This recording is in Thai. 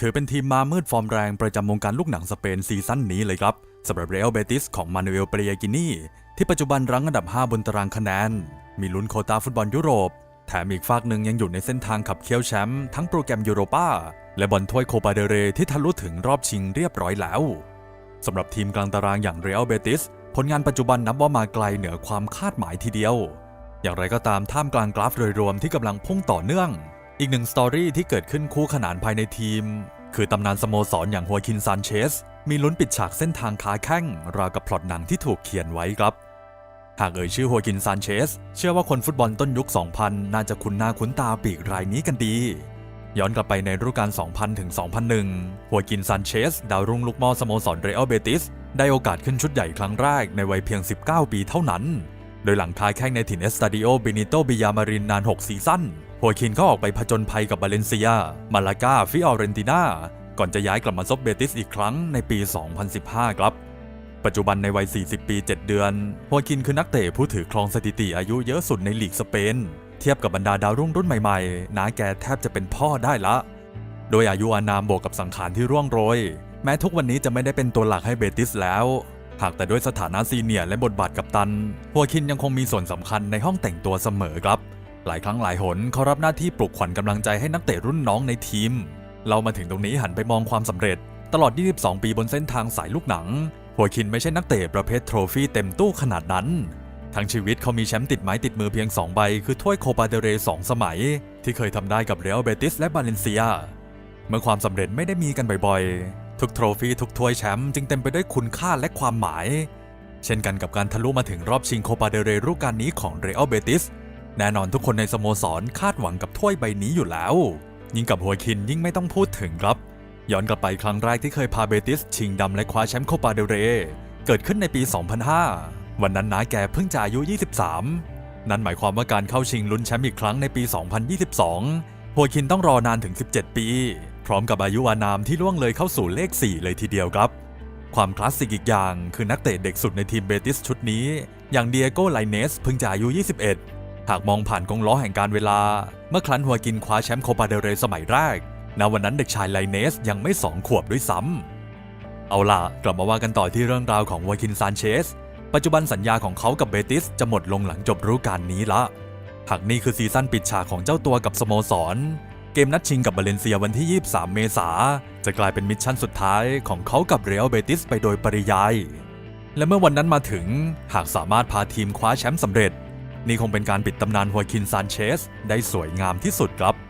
ถือเป็นทีมมามืดฟอร์มแรงประจำวงการลูกหนังสเปนซีซั่นนี้เลยครับสำหรับเรอัลเบติสของมานูเอลเปรียกินีที่ปัจจุบันรั้งอันดับ 5 บนตารางคะแนน มีลุ้นโควตาฟุตบอลยุโรป แถมอีกฝากหนึ่งยังอยู่ในเส้นทางขับเคี่ยวแชมป์ทั้งโปรแกรมยูโรปาและบอลถ้วยโคปาเดเรที่ทะลุถึงรอบชิงเรียบร้อยแล้วสำหรับทีมกลางตารางอย่างเรอัลเบติสผลงานปัจจุบันนับว่ามาไกลเหนือความคาดหมายทีเดียว อย่างไรก็ตามท่ามกลางกราฟโดยรวมที่กำลังพุ่งต่อเนื่อง อีกหนึ่งสตอรี่ที่เกิดขึ้นคู่ขนานภายในทีม คือตำนานสโมสรอย่างฮัวคินซานเชส มีลุ้นปิดฉากเส้นทางขาแข้ง ราวกับพล็อตหนังที่ถูกเขียนไว้ครับ หากเอ่ยชื่อฮัวคินซานเชส เชื่อว่าคนฟุตบอลต้นยุค 2000 น่าจะคุ้นหน้าคุ้นตาปีกรายนี้กันดี ย้อนกลับไปในฤดูกาล 2000 ถึง 2001 หัวกินซานเชส ดาวรุ่งลูกมอสโมสรเรอัลเบติส ได้โอกาสขึ้นชุดใหญ่ครั้งแรกในวัยเพียง 19 ปีเท่านั้น โดยหลังค้าแข้งในถิ่นเอสตาดิโอบินิโตบิยามารินนาน 6 ซีซั่น หัวคินก็ออกไปผจญภัยกับบาเลนเซีย มาลากา ฟิออเรนตินา ก่อนจะย้ายกลับมาซบเบติสอีกครั้งในปี 2015 ครับ ปัจจุบันในวัย 40 ปี 7 เดือน หัวคินคือนักเตะผู้ถือครองสถิติอายุเยอะสุดในลีกสเปน เทียบกับบรรดาดาวรุ่งรุ่นใหม่ๆน้าแกแทบจะเป็นพ่อได้ละ โดยอายุอานามบวกกับสังขารที่ร่วงโรย แม้ทุกวันนี้จะไม่ได้เป็นตัวหลักให้เบติสแล้วหากแต่ด้วยสถานะซีเนียร์และบทบาทกัปตัน หัวคินยังคงมีส่วนสำคัญในห้องแต่งตัวเสมอครับ หลายครั้งหลายหนเขารับหน้าที่ปลุกขวัญกำลังใจให้นักเตะรุ่นน้องในทีม เรามาถึงตรงนี้หันไปมองความสำเร็จ ตลอด 22 ปีบนเส้นทางสายลูกหนัง หัวคินไม่ใช่นักเตะประเภทโทรฟี่เต็มตู้ขนาดนั้น ทั้งชีวิตเขามีแชมป์ติดไม้ติดมือเพียง 2 ใบ คือถ้วยโคปาเดเรสองสมัย ที่เคยทำได้กับเรอัลเบติสและบาเลนเซีย เมื่อความสำเร็จไม่ได้มีกันบ่อยๆ ทุกโทรฟี่ทุกถ้วยแชมป์จึงเต็มไปด้วยคุณค่าและความหมาย เช่นกันกับการทะลุมาถึงรอบชิงโคปาเดเรรูปการนี้ของเรอัลเบติส แน่นอนทุกคนในสโมสรคาดหวังกับถ้วยใบนี้อยู่แล้ว ยิ่งกับหัวคินยิ่งไม่ต้องพูดถึงครับ ย้อนกลับไปครั้งแรกที่เคยพาเบติสชิงดำและคว้าแชมป์โคปาเดเร เกิดขึ้นในปี 2005 วันนั้นน้าแกเพิ่งจะอายุ 23 นั่นหมายความว่าการเข้าชิงลุ้นแชมป์อีกครั้งในปี 2022 หัวคินต้องรอนานถึง 17 ปี พร้อมกับอายุอานามที่ล่วงเลยเข้าสู่เลข 4 เลยทีเดียวครับความคลาสสิกอีกอย่างคือนักเตะเด็กสุดในทีมเบติสชุดนี้ อย่างเดียโก้ไลเนสเพิ่งจะอายุ 21 หากมองผ่านกงล้อแห่งการเวลา เมื่อครั้นหัวกินคว้าแชมป์โคปาเดเรสมัยแรกณวันนั้นเด็กชายไลเนสยังไม่สองขวบด้วยซ้ำเอาล่ะ กลับมาว่ากันต่อที่เรื่องราวของวาคินซานเชส ปัจจุบันสัญญาของเขากับเบติสจะหมดลงหลังจบฤดูกาลนี้ละ หากนี่คือซีซั่นปิดฉากของเจ้าตัวกับสโมสร เกมนัดชิงกับบาเลนเซียวันที่ 23 เมษาจะกลายเป็นมิชชั่นสุดท้ายของเขากับเรอัลเบติสไปโดยปริยายและเมื่อวันนั้นมาถึงหากสามารถพาทีมคว้าแชมป์สำเร็จ นี่คงเป็นการปิดตำนานฮัวคินซานเชส ได้สวยงามที่สุดครับ